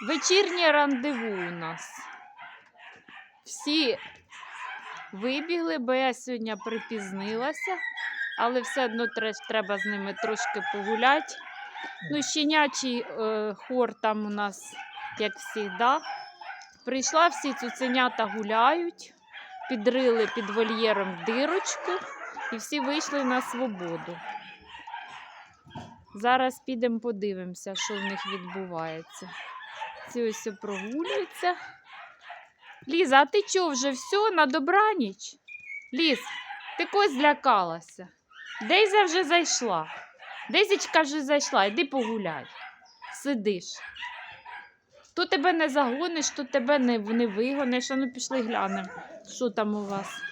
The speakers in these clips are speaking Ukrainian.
Вечірнє рандеву у нас. Всі вибігли, бо я сьогодні припізнилася, але все одно треба з ними трошки погуляти. Ну, щенячий е, хор там у нас, як завжди. Прийшла, всі цуценята гуляють, підрили під вольєром дирочку і всі вийшли на свободу. Зараз підемо подивимося, що в них відбувається. Ці ось прогулюються. Ліза, а ти чого вже все на добраніч? Ліз, ти когось злякалася. Дейза вже зайшла. Дейзічка вже зайшла, йди погуляй. Сидиш. То тебе не загониш, то тебе не, не вигониш. А ну пішли глянемо, що там у вас.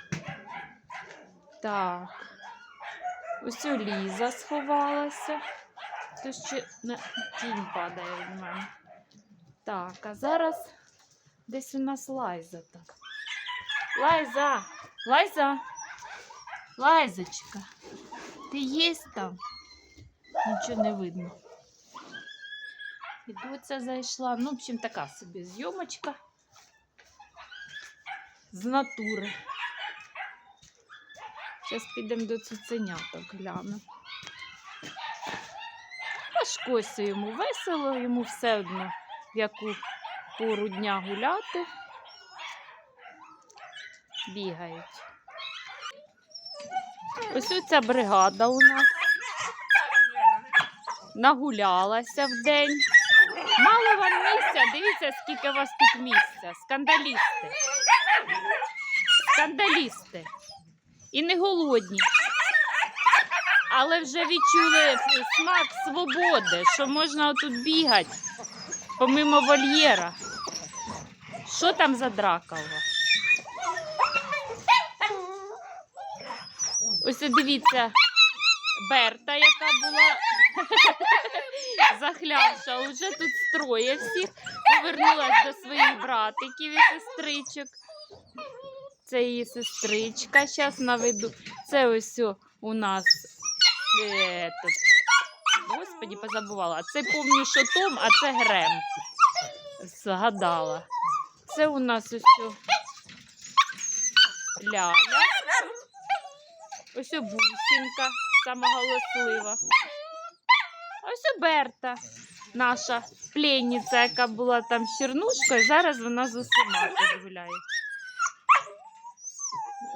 Так. Ось Ліза сховалася. То ще на тінь падає від мене. Так, а зараз десь у нас Лайза так. Лайза! Лайза! Лайзочка! Ти є там? Нічого не видно. І доця зайшла. Ну, в общем, така собі зйомочка з натури. Зараз підемо до цуценяток глянемо. А Шкосю йому весело, йому все одно в яку пору дня гуляти. Бігають. Ось оця бригада у нас нагулялася в день. Мало вам місця, дивіться, скільки у вас тут місця. Скандалісти. Скандалісти. І не голодні. Але вже відчули смак свободи, що можна тут бігати помимо вольєра. Що там за драка у вас? Ось дивіться, Берта, яка була захлявша, уже тут строє всіх, повернулась до своїх братиків і сестричок. Це її сестричка, зараз наведу. Це ось у нас. Е, тут. Господі, позабувала. Це помню, що Том, а це Грем. Згадала. Це у нас ось Ляля. Ось бусінка, сама голослива. Ось Берта, наша пленниця, яка була там з Чернушкою, зараз вона з усіма гуляє.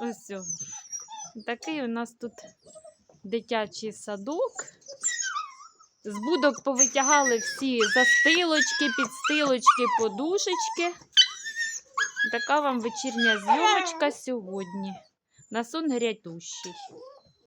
Ось. Такий у нас тут дитячий садок. З будок повитягали всі застилочки, підстилочки, подушечки. Така вам вечірня зйомочка сьогодні. На сон грядущий.